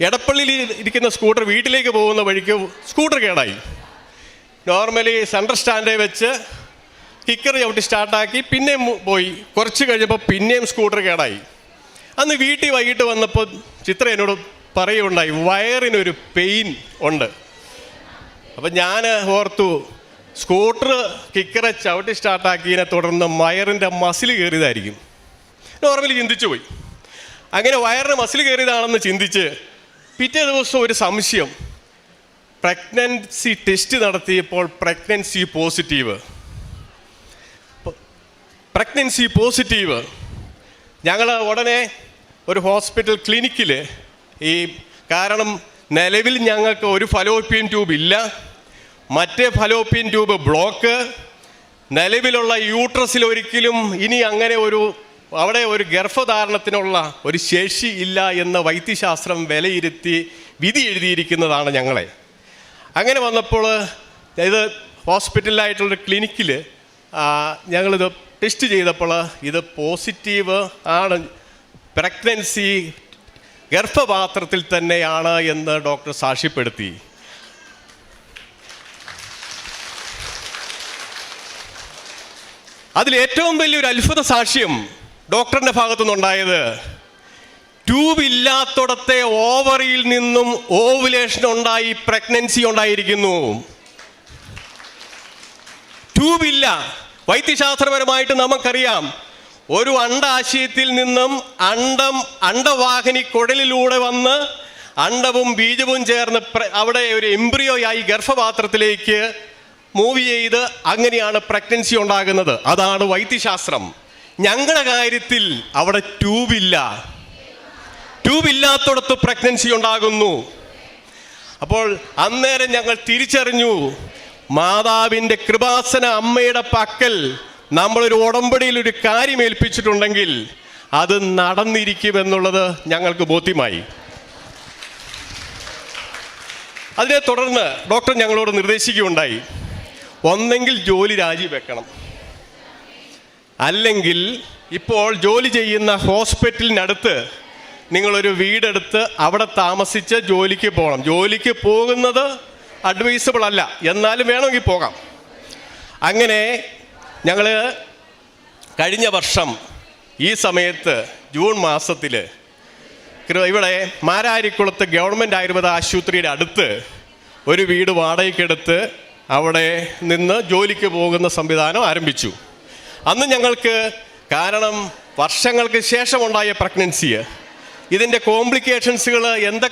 എടപ്പള്ളിയിൽ ഇരിക്കുന്ന സ്കൂട്ടർ വീട്ടിലേക്ക് പോകുന്ന വഴിക്ക് സ്കൂട്ടർ കേടായി. നോർമലി സെൻട്രൽ സ്റ്റാൻഡേ വെച്ച് കിക്കർ ചവിട്ടി സ്റ്റാർട്ടാക്കി പിന്നെയും പോയി. കുറച്ച് കഴിഞ്ഞപ്പോൾ പിന്നെയും സ്കൂട്ടർ കേടായി. അന്ന് വീട്ടിൽ വൈകിട്ട് വന്നപ്പോൾ ചിത്ര എന്നോട് പറയുകയുണ്ടായി വയറിനൊരു പെയിൻ ഉണ്ട്. അപ്പം ഞാൻ ഓർത്തു സ്കൂട്ടർ കിക്കറെ ചവിട്ടി സ്റ്റാർട്ടാക്കിയതിനെ തുടർന്ന് വയറിന്റെ മസിൽ കയറിയതായിരിക്കും. നോർമലി ചിന്തിച്ചു പോയി. അങ്ങനെ വയറിന് മസിൽ കയറിയതാണെന്ന് ചിന്തിച്ച് പിറ്റേ ദിവസം ഒരു സംശയം. പ്രഗ്നൻസി ടെസ്റ്റ് നടത്തിയപ്പോൾ പ്രഗ്നൻസി പോസിറ്റീവ്. Pregnancy positive. ഞങ്ങൾ ഉടനെ ഒരു ഹോസ്പിറ്റൽ ക്ലിനിക്കിൽ ഈ കാരണം നിലവിൽ ഞങ്ങൾക്ക് ഒരു ഫലോപ്പിയൻ ട്യൂബ് ഇല്ല. മറ്റേ ഫലോപ്പിയൻ ട്യൂബ് ബ്ലോക്ക്. നിലവിലുള്ള യൂട്രസിൽ ഒരിക്കലും ഇനി അങ്ങനെ ഒരു അവിടെ ഒരു ഗർഭധാരണത്തിനുള്ള ഒരു ശേഷി ഇല്ല എന്ന വൈദ്യശാസ്ത്രം വിലയിരുത്തി വിധി എഴുതിയിരിക്കുന്നതാണ് ഞങ്ങളെ. അങ്ങനെ വന്നപ്പോൾ ഇത് ഹോസ്പിറ്റലിലായിട്ടുള്ള ക്ലിനിക്കിൽ ഞങ്ങളിത് ടെസ്റ്റ് ചെയ്തപ്പോൾ ഇത് പോസിറ്റീവ് ആണ്. പ്രഗ്നൻസി ഗർഭപാത്രത്തിൽ തന്നെയാണ് എന്ന് ഡോക്ടർ സാക്ഷ്യപ്പെടുത്തി. അതിൽ ഏറ്റവും വലിയൊരു അത്ഭുത സാക്ഷ്യം ഡോക്ടറിന്റെ ഭാഗത്തു നിന്നുണ്ടായത് ട്യൂബ് ഇല്ലാത്തടത്തെ ഓവറിയിൽ നിന്നും ഓവുലേഷൻ ഉണ്ടായി പ്രഗ്നൻസി ഉണ്ടായിരിക്കുന്നു. ട്യൂബ് ഇല്ല വൈദ്യശാസ്ത്രപരമായിട്ട് നമുക്കറിയാം. ഒരു അണ്ടാശയത്തിൽ നിന്നും അണ്ടം അണ്ടവാഹിനി കുഴലിലൂടെ വന്ന് അണ്ടവും ബീജവും ചേർന്ന് അവിടെ ഒരു എംബ്രിയോയായി ഗർഭപാത്രത്തിലേക്ക് മൂവ് ചെയ്ത് അങ്ങനെയാണ് പ്രഗ്നൻസി ഉണ്ടാകുന്നത്. അതാണ് വൈദ്യശാസ്ത്രം. ഞങ്ങളുടെ കാര്യത്തിൽ അവിടെ ട്യൂബില്ല. ട്യൂബില്ലാത്തടത്ത് പ്രഗ്നൻസി ഉണ്ടാകുന്നു. അപ്പോൾ അന്നേരം ഞങ്ങൾ തിരിച്ചറിഞ്ഞു മാതാവിന്റെ കൃപാസന അമ്മയുടെ പക്കൽ നമ്മളൊരു ഉടമ്പടിയിൽ ഒരു കാര്യം ഏൽപ്പിച്ചിട്ടുണ്ടെങ്കിൽ അത് നടന്നിരിക്കുമെന്നുള്ളത് ഞങ്ങൾക്ക് ബോധ്യമായി. അതിനെ തുടർന്ന് ഡോക്ടർ ഞങ്ങളോട് നിർദ്ദേശിക്കുകയുണ്ടായി ഒന്നെങ്കിൽ ജോലി രാജിവെക്കണം. അല്ലെങ്കിൽ ഇപ്പോൾ ജോലി ചെയ്യുന്ന ഹോസ്പിറ്റലിനടുത്ത് നിങ്ങളൊരു വീടെടുത്ത് അവിടെ താമസിച്ച് ജോലിക്ക് പോകണം. ജോലിക്ക് പോകുന്നത് അഡ്വൈസബിൾ അല്ല. എന്നാലും വേണമെങ്കിൽ പോകാം. അങ്ങനെ ഞങ്ങൾ കഴിഞ്ഞ വർഷം ഈ സമയത്ത് ജൂൺ മാസത്തിൽ ഇവിടെ മാരാരിക്കുളത്ത് ഗവൺമെന്റ് ആയുർവേദ ആശുപത്രിയുടെ അടുത്ത് ഒരു വീട് വാടകയ്ക്കെടുത്ത് അവിടെ നിന്ന് ജോലിക്ക് പോകുന്ന സംവിധാനം ആരംഭിച്ചു. അന്ന് ഞങ്ങൾക്ക് കാരണം വർഷങ്ങൾക്ക് ശേഷമുണ്ടായ പ്രഗ്നൻസി ഇതിന്റെ കോംപ്ലിക്കേഷൻസുകൾ എന്തൊക്കെ